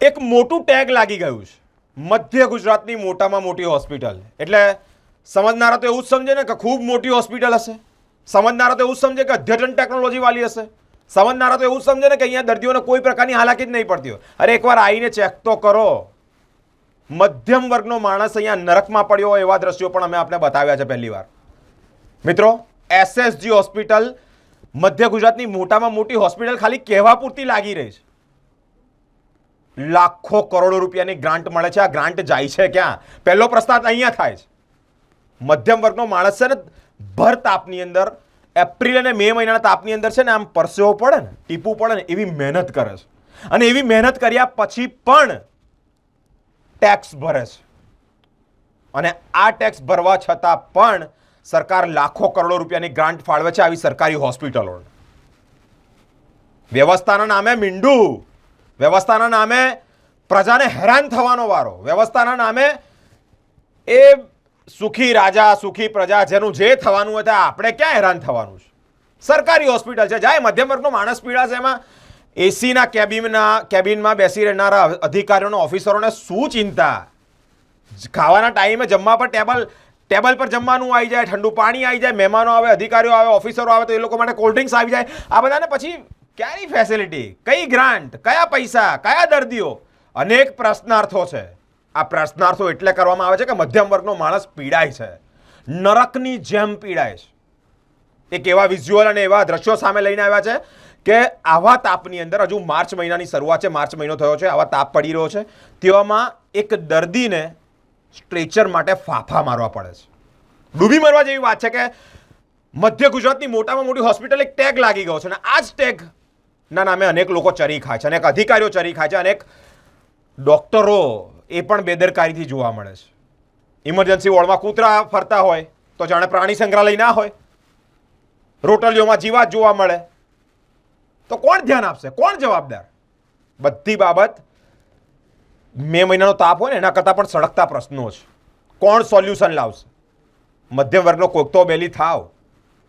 એક મોટું ટેગ લાગી ગયું છે. મધ્ય ગુજરાતની મોટામાં મોટી હોસ્પિટલ એટલે સમજનારા તો એવું જ સમજે ને કે ખૂબ મોટી હોસ્પિટલ હશે. સમજનારા તો એવું જ સમજે કે અદ્યતન ટેકનોલોજી વાળી હશે. સમજનારા તો એવું જ સમજે ને કે અહીંયા દર્દીઓને કોઈ પ્રકારની હાલાકી જ નહીં પડતી હોય. અરે એકવાર આવીને ચેક તો કરો. મધ્યમ વર્ગનો માણસ અહીંયા નરકમાં પડ્યો એવા દ્રશ્યો પણ અમે આપને બતાવ્યા છે પહેલી વાર. મિત્રો એસએસજી હોસ્પિટલ મધ્ય ગુજરાતની મોટામાં મોટી હોસ્પિટલ ખાલી કહેવા પૂરતી લાગી રહી છે. લાખો કરોડો રૂપિયાની ગ્રાન્ટ મળે છે. આ ગ્રાન્ટ જાય છે ક્યાં? પહેલો પ્રસ્તાવ અહીંયા થાય છે. મધ્યમ વર્ગનો માણસ છે ને, ભર તાપની અંદર, એપ્રિલ અને મે મહિનાના તાપની અંદર છે ને, આમ પરસેવો પડે ને, ટીપું પડે ને, એવી મહેનત કરે છે. અને એવી મહેનત કર્યા પછી પણ ટેક્સ ભરે છે. અને આ ટેક્સ ભરવા છતાં પણ સરકાર લાખો કરોડો રૂપિયાની ગ્રાન્ટ ફાળવે છે આવી સરકારી હોસ્પિટલોને. વ્યવસ્થાના નામે મીંડું વ્યવસ્થાના નામે પ્રજાને હેરાન થવાનો વારો. વ્યવસ્થાના નામે એ સુખી રાજા, સુખી પ્રજા જેનું જે થવાનું હોય આપણે ક્યાં હેરાન થવાનું છે? સરકારી હોસ્પિટલ છે. જાય મધ્યમ વર્ગનો માણસ પીડાશે એમાં એસીના કેબિનના, કેબિનમાં બેસી રહેનારા અધિકારીઓને, ઓફિસરોને શું ચિંતા? ખાવાના ટાઈમે જમવા પર ટેબલ ટેબલ પર જમવાનું આવી જાય, ઠંડુ પાણી આવી જાય, મહેમાનો આવે, અધિકારીઓ આવે, ઓફિસરો આવે, તો એ લોકો માટે કોલ્ડ ડ્રિંક્સ આવી જાય. આ બધાને પછી ક્યાંની ફેસિલિટી કઈ ગ્રાન્ટ કયા પૈસા? કયા દર્દીઓ? અનેક પ્રશ્નાર્થો છે. આ પ્રશ્નાર્થો એટલે કરવામાં આવે છે કે મધ્યમ વર્ગનો માણસ પીડાય છે. નરકની જેમ પીડાય છે. એક એવા વિઝ્યુઅલ અને એવા દ્રશ્યો સામે લઈને આવ્યા છે કે આવા તાપની અંદર હજુ માર્ચ મહિનાની શરૂઆત છે. માર્ચ મહિનો થયો છે, આવા તાપ પડી રહ્યો છે. તેવામાં એક દર્દીને સ્ટ્રેચર માટે ફાફા મારવા પડે છે. ડૂબી મરવા જેવી વાત છે કે મધ્ય ગુજરાતની મોટામાં મોટી હોસ્પિટલ એક ટેગ લાગી ગયો છે અને આ જ ટેગ ના નામે અનેક લોકો ચરી ખાય છે, અનેક અધિકારીઓ ચરી ખાય છે, અનેક ડોક્ટરો એ પણ બેદરકારીથી જોવા મળે છે. ઇમરજન્સી વોર્ડમાં કૂતરા ફરતા હોય, તો જાણે પ્રાણી સંગ્રહાલય ના હોય. રોટલીઓમાં જીવાત જોવા મળે. તો કોણ ધ્યાન આપશે? કોણ જવાબદાર? બધી બાબત મે મહિનાનો તાપ હોય ને, એના કરતાં પણ સળગતા પ્રશ્નો છે. કોણ સોલ્યુશન લાવશે? મધ્યમ વર્ગનો કોઈક તો બેલી થાવ.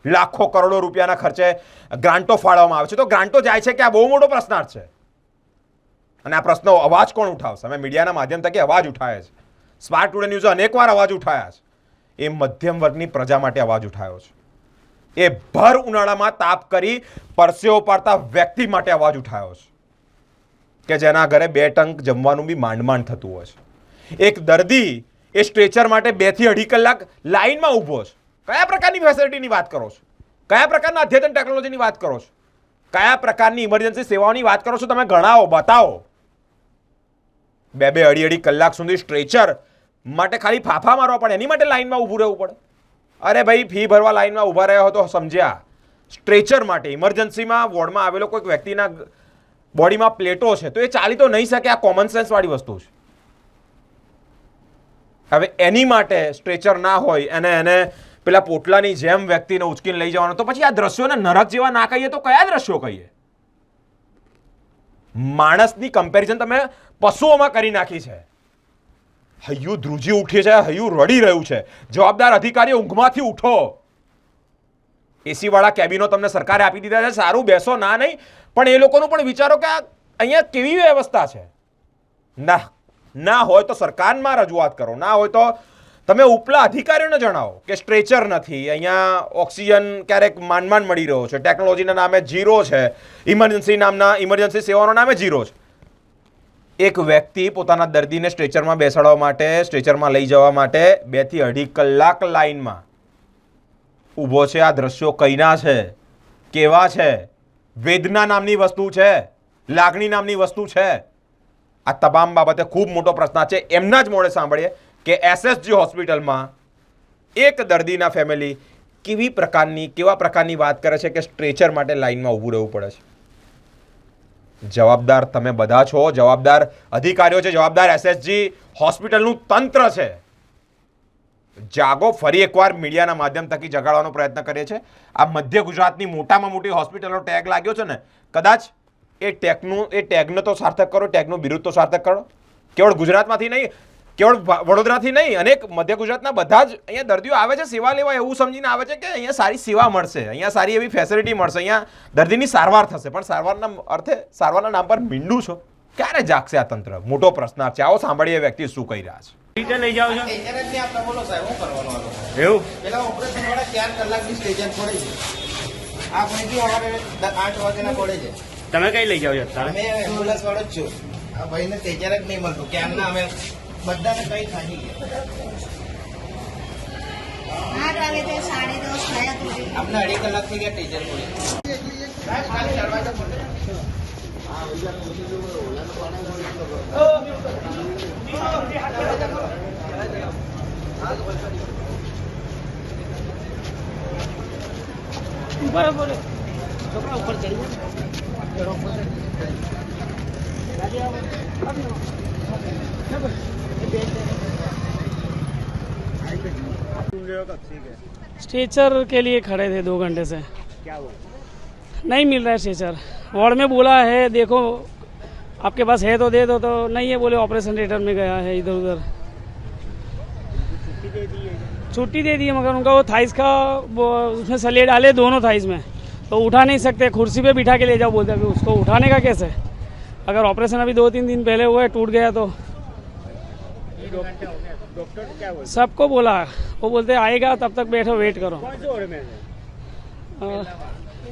લાખો કરોડો રૂપિયાના ખર્ચે ગ્રાન્ટો ફાળવવામાં આવે છે. તો ગ્રાન્ટો જાય છે કે આ બહુ મોટો પ્રશ્નાર્થ છે? અને આ પ્રશ્નો અવાજ કોણ ઉઠાવશે? અમે મીડિયાના માધ્યમ થકી અવાજ ઉઠાવે છે. સ્માર્ટ ટુડે ન્યૂઝે અનેકવાર અવાજ ઉઠાયા છે. એ મધ્યમ વર્ગની પ્રજા માટે અવાજ ઉઠાવ્યો છે. એ ભર ઉનાળામાં તાપ કરી પરસેવો પાડતા વ્યક્તિ માટે અવાજ ઉઠાવ્યો છે. કે જેના ઘરે બે ટંક જમવાનું બી માંડ માંડ થતું હોય છે. એક દર્દી એ સ્ટ્રેચર માટે બેથી અઢી કલાક લાઈનમાં ઊભો છે. કયા પ્રકારની ફેસિલિટીની વાત કરો છો? કયા પ્રકારના અધ્યતન ટેકનોલોજીની વાત કરો છો? કયા પ્રકારની ઇમરજન્સી સેવાઓની વાત કરો છો? તમે ગણાવો, બતાવો. બે બે અઢી અઢી કલાક સુધી સ્ટ્રેચર માટે ખાલી ફાફા મારવા પડે. એની માટે લાઈનમાં ઊભું રહેવું પડે. અરે ભાઈ, ફી ભરવા લાઇનમાં ઊભા રહ્યા હો તો સમજ્યા. સ્ટ્રેચર માટે ઇમરજન્સીમાં વોર્ડમાં આવેલો કોઈક વ્યક્તિના બોડીમાં પ્લેટો છે, તો એ ચાલી તો નહીં શકે, આ કોમન સેન્સવાળી વસ્તુ છે. હવે એની માટે સ્ટ્રેચર ના હોય અને એને પેલા પોટલાની જેમ વ્યક્તિને ઉચકીને લઈ જવાનો. તો પછી આ દ્રશ્યોને નરક જેવા ના કહીએ તો કયા દ્રશ્યો કહીએ? માણસની કમ્પેરિઝન તમે પશુઓમાં કરી નાખી છે. હૈયું ધ્રુજી ઉઠી છે, હૈયું રડી રહ્યું છે. જવાબદાર અધિકારી ઊંઘમાંથી ઉઠો. એસીવાળા કેબિનો તમને સરકારે આપી દીધા છે, સારું બેસો, ના નહીં. પણ એ લોકોનું પણ વિચારો કે અહીંયા કેવી વ્યવસ્થા છે? ના ના હોય તો સરકારમાં રજૂઆત કરો, ના હોય તો તમે ઉપલા અધિકારીઓને જણાવો કે સ્ટ્રેચર નથી, અહીંયા ઓક્સિજન ક્યારેક માંડ માંડ મળી રહ્યો છે. ટેકનોલોજીના નામે જીરો છે. ઇમરજન્સી નામના ઇમરજન્સી સેવાઓના નામે જીરો છે. એક વ્યક્તિ પોતાના દર્દીને સ્ટ્રેચરમાં બેસાડવા માટે, સ્ટ્રેચરમાં લઈ જવા માટે બેથી અઢી કલાક લાઈનમાં ઊભો છે. આ દ્રશ્યો કઈના છે? કેવા છે? વેદના નામની વસ્તુ છે? લાગણી નામની વસ્તુ છે? આ તમામ બાબતે ખૂબ મોટો પ્રશ્ન છે. એમના જ મોડે સાંભળીએ. કે એસએસજી હોસ્પિટલમાં એક દર્દીના ફેમિલી કેવી પ્રકારની, કેવા પ્રકારની વાત કરે છે કે સ્ટ્રેચર માટે લાઇનમાં ઊભું રહેવું પડે છે? જવાબદાર તમે બધા છો, જવાબદાર અધિકારીઓ છે, જવાબદાર એસએસજી હોસ્પિટલનું તંત્ર છે. જાગો, ફરી એકવાર મીડિયાના માધ્યમ થકી જગાડવાનો પ્રયત્ન કરીએ છીએ. આ મધ્ય ગુજરાતની મોટામાં મોટી હોસ્પિટલનો ટેગ લાગ્યો છે ને, કદાચ એ ટેગનું, એ ટેગને તો સાર્થક કરો, ટેગનું બિરુદ તો સાર્થક કરો. કેવળ ગુજરાતમાંથી નહીં કેવળ વડોદરાથી નહીં અનેક મધ્ય ગુજરાતના બધા જ અહીંયા દર્દીઓ આવે છે સેવા લેવા એવું સમજીને આવે છે કે અહીંયા સારી સેવા મળશે અહીંયા સારી એવી ફેસિલિટી મળશે અહીંયા દર્દીની સારવાર થશે પણ સારવારના અર્થે સારવારના નામ પર મીંડું છો? ક્યારે જાગશે આ તંત્ર? મોટો પ્રશ્ન છે. આવો સાંભળીએ એ વ્યક્તિ શું કહી રહ્યા છે. રીતે લઈ જાઓ છો? સ્ટેશન જ નહીં આપણે બોલો સાહેબ શું કરવાનું આ લોકો? એવું? પેલા ઓપરેશન વાળા ચાર કલાકની સ્ટેશન છોડે છે આ અહીંથી અમારે આઠ વાગ્યાના પડે છે. તમે કઈ લઈ જાઓ છો અમે એમ્બ્યુલન્સ વાળો જ છું. આ ભાઈને સ્ટેશન જ નહીં મળતું. ક્યારના અમે બધાને કઈ ખાધી આપણે અઢી કલાક થઈ ગયા ટીચર છોડી છોકરા ઉપર ચડી. स्ट्रेचर के लिए खड़े थे दो घंटे से। क्या नहीं मिल रहा है स्ट्रेचर। वार्ड में बोला है, देखो, आपके पास है तो दे दो तो नहीं है, बोले, ऑपरेशन थिएटर में गया है, इधर उधर। छुट्टी दे दी है, मगर उनका वो थाइस का, वो उसमें सलिए डाले दोनों थाइस में। तो उठा नहीं सकते, कुर्सी पे बिठा के ले जाओ, बोलते अभी उसको उठाने का कैसे? अगर ऑपरेशन अभी दो तीन दिन पहले हुआ है, टूट गया तो। डॉक्टर क्या बोलते सबको बोला। वो बोलते आएगा तब तक बैठो वेट करो। कौन से ओर में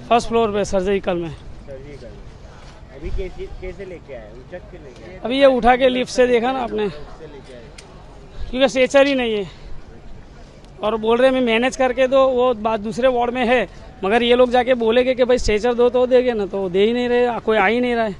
फ़र्स्ट फ्लोर पे सर्जिकल में। सर्जिकल अभी कैसे कैसे लेके आए? उचक के लेके आए? अभी ये उठा के लिफ्ट से देखा ना आपने। क्योंकि स्ट्रेचर ही नहीं है। और बोल रहे हैं मैं मैनेज करके दो वो बात दूसरे वार्ड में है। मगर ये लोग जाके बोलेंगे कि भाई स्ट्रेचर दो तो देंगे ना। तो दे ही नहीं रहे कोई आ ही नहीं रहा है।